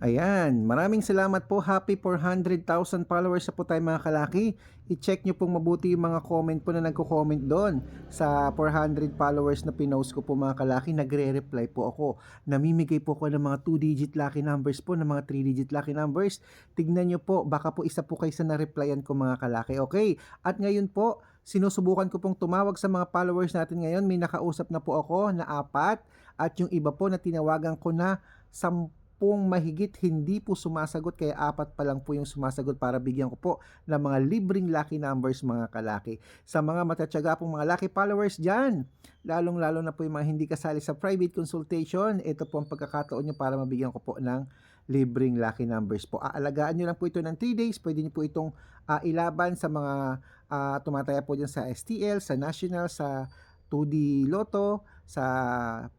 Ayan, maraming salamat po. Happy 400,000 followers na po tayo mga kalaki. I-check nyo pong mabuti yung mga comment po na nagko-comment doon sa 400 followers na pinost ko po mga kalaki. Nagre-reply po ako. Namimigay po ako ng mga 2-digit lucky numbers po, ng mga 3-digit lucky numbers. Tignan nyo po, baka po isa po kayo sa na-replyan ko mga kalaki. Okay, at ngayon po, sinusubukan ko pong tumawag sa mga followers natin ngayon. May nakausap na po ako na apat at yung iba po na tinawagan ko na 10 pong mahigit hindi po sumasagot kaya apat pa lang po yung sumasagot para bigyan ko po ng mga libreng lucky numbers mga kalaki. Sa mga matatyaga pong mga lucky followers dyan, lalong lalo na po yung mga hindi kasali sa private consultation, ito po ang pagkakataon nyo para mabigyan ko po ng libreng lucky numbers po. Aalagaan nyo lang po ito ng 3 days, pwede nyo po itong ah, ilaban sa mga ah, tumataya po dyan sa STL, sa National, sa 2D Lotto, sa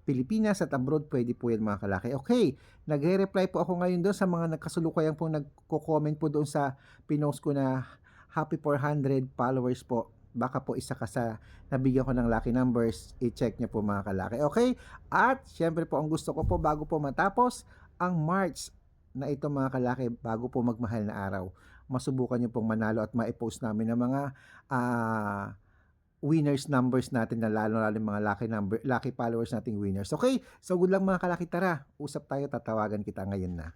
Pilipinas at abroad, pwede po yan mga kalaki. Okay, nagre-reply po ako ngayon doon sa mga nagkasulukayang po nagko-comment po doon sa pinost ko na happy 400 followers po. Baka po isa ka sa nabigyan ko ng lucky numbers, i-check nyo po mga kalaki. Okay, at syempre po ang gusto ko po bago po matapos ang March na ito mga kalaki bago po magmahal na araw. Masubukan nyo pong manalo at ma-post namin ng mga ah winners numbers natin na lalo lalo mga lucky number lucky followers nating winners. Okay? So good lang mga kalaki tara. Usap tayo tatawagan kita ngayon na.